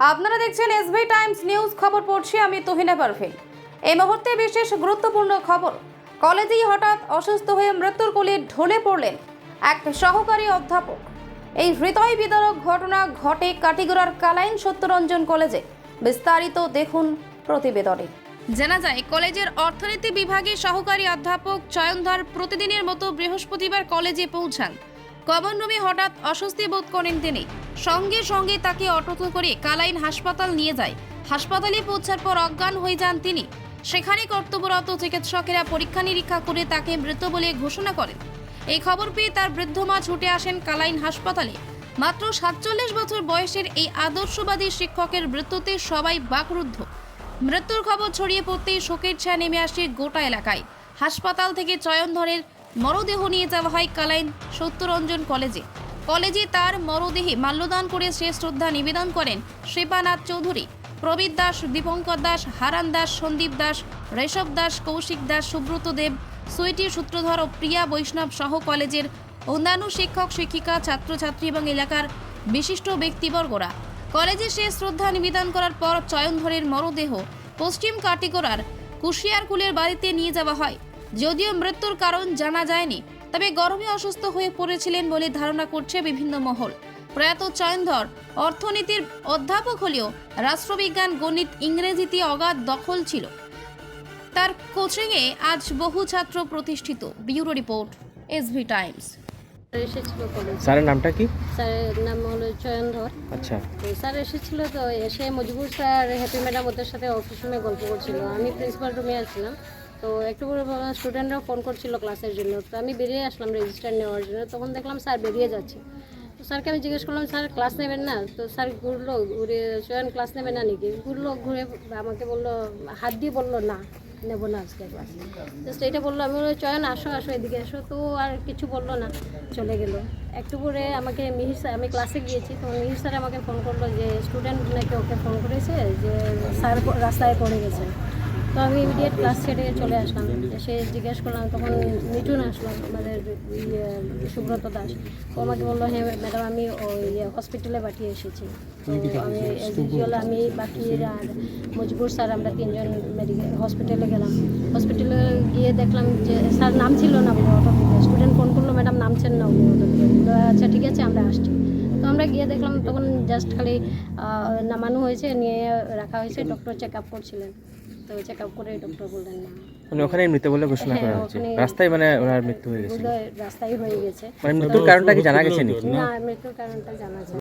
আপনারা দেখছেন SB Times news খবর পড়ছি আমি তোহিনা পারভিন এই মুহূর্তে বিশেষ গুরুত্বপূর্ণ খবর, কলেজেই হঠাৎ অসুস্থ হয়ে মৃত্যুর কোলে ঢলে পড়লেন এক সহকারী অধ্যাপক। এই হৃদয় বিদারক ঘটনা ঘটে কাটিগড়ার কালাইন সত্যরঞ্জন কলেজে। বিস্তারিত দেখুন প্রতিবেদনে। জানা যায়, কলেজের অর্থনীতি বিভাগে সহকারী অধ্যাপক চয়নধর প্রতিদিনের মতো বৃহস্পতিবার কলেজে পৌঁছান। কমন রুমে হঠাৎ অস্বস্তি বোধ করেন তিনি। সঙ্গে সঙ্গে তাকে অটোতে করে কালাইন হাসপাতাল নিয়ে যায়। হাসপাতালে পৌঁছার পর অজ্ঞান হয়ে যান তিনি। সেখানে কর্তব্যরত চিকিৎসকেরা পরীক্ষা নিরীক্ষা করে তাকে মৃত বলে ঘোষণা করেন। এই খবর পেয়ে তার বৃদ্ধ মা ছুটে আসেন কালাইন হাসপাতালে। মাত্র সাতচল্লিশ বছর বয়সের এই আদর্শবাদী শিক্ষকের মৃত্যুতে সবাই বাকরুদ্ধ। মৃত্যুর খবর ছড়িয়ে পড়তেই শোকের ছায়া নেমে আসে গোটা এলাকায়। হাসপাতাল থেকে চয়নধরের মরদেহ নিয়ে যাওয়া হয় কালাইন সত্যরঞ্জন কলেজে। কলেজে তার মরদেহে মাল্যদান করে শেষ শ্রদ্ধা নিবেদন করেন শ্রীপানাথ চৌধুরী। প্রবীর দাস, দীপঙ্কর দাস, হারান দাস, সন্দীপ দাস, ঋষভ দাস, কৌশিক দাস, সুব্রত দেব, সুইটি সূত্রধর ও প্রিয়া বৈষ্ণব সহ কলেজের অন্যান্য শিক্ষক, শিক্ষিকা, ছাত্রছাত্রী এবং এলাকার বিশিষ্ট ব্যক্তিবর্গরা। কলেজে শেষ শ্রদ্ধা নিবেদন করার পর চয়নধরের মরদেহ পশ্চিম কাটিগড়ার কুশিয়ারকুলের বাড়িতে নিয়ে যাওয়া হয়। যদিও মৃত্যুর কারণ জানা যায়নি তবে গরমে অসুস্থ হয়ে পড়েছিলেন বলে ধারণা করছে বিভিন্ন মহল। প্রয়াত চয়নধর অর্থনীতির অধ্যাপক হলেও রাষ্ট্রবিজ্ঞান গণিত ইংরেজিতে অগাধ দখল ছিল। তার কোচিংয়ে আজ বহু ছাত্র প্রতিষ্ঠিত। Bureau report SV Times. Sir এসেছিল কলেজ। স্যারের নামটা কি? স্যারের নাম হলো চয়নধর। আচ্ছা। তো স্যার এসেছিল তো এসে মজবুর স্যার হ্যাপি ম্যাডাম ওদের সাথে অফিস রুমে গল্প করছিল। আমি প্রিন্সিপাল রুমে আসছিলাম তো একটু করে স্টুডেন্টরা ফোন করছিল ক্লাসের জন্য। তো আমি বেরিয়ে আসলাম রেজিস্টার নেওয়ার জন্য। তখন দেখলাম স্যার বেরিয়ে যাচ্ছে। তো স্যারকে আমি জিজ্ঞেস করলাম, স্যার ক্লাস নেবেন না? তো স্যার ঘুরলো, ঘুরে চয়ন ক্লাস নেবে না নাকি? ঘুরলো, ঘুরে আমাকে বলল, হাত দিয়ে বলল, না, নেব না আজকে ক্লাস জাস্ট এটা বলল, আমি বললাম, চয়ন, আসো আসো এদিকে আসো। তো আর কিছু বলল না, চলে গেল। একটু পরে আমাকে মিহির স্যার, আমি ক্লাসে গিয়েছি, তো মিহির স্যার আমাকে ফোন করল যে স্টুডেন্ট নাকি ওকে ফোন করেছে যে, স্যার রাস্তায় পড়ে গেছে? তো আমি ইমিডিয়েট ক্লাস ছেড়ে চলে আসলাম। এসে জিজ্ঞেস করলাম তখন মিঠুন আসলো আমাদের ইয়ে সুব্রত দাস। ও আমাকে বলল হ্যাঁ ম্যাডাম আমি ওই হসপিটালে পাঠিয়ে এসেছি। তো আমি ইউজুয়াল আমি বাকি আর মজবুর স্যার আমরা তিনজন মেডিকেল হসপিটালে গেলাম। হসপিটালে গিয়ে দেখলাম যে স্যার নাম ছিল না বলে অটো থেকে স্টুডেন্ট ফোন করল ম্যাডাম নামছেন না উনি অটো থেকে আচ্ছা ঠিক আছে আমরা আসছি। তো আমরা গিয়ে দেখলাম তখন জাস্ট খালি নামানো হয়েছে নিয়ে রাখা হয়েছে ডক্টর চেক আপ করছিলেন। তো চেক আপ করে ডক্টর বললেন না। মানে ওখানে মৃত বলে ঘোষণা হ্যাঁ, করা হচ্ছে। রাস্তায় মানে ওনার মৃত্যু হয়ে গেছে। রাস্তায় হয়ে গেছে। মানে মৃত্যুর কারণটা কি জানা গেছে নাকি? না মৃত্যুর কারণটা জানা যায়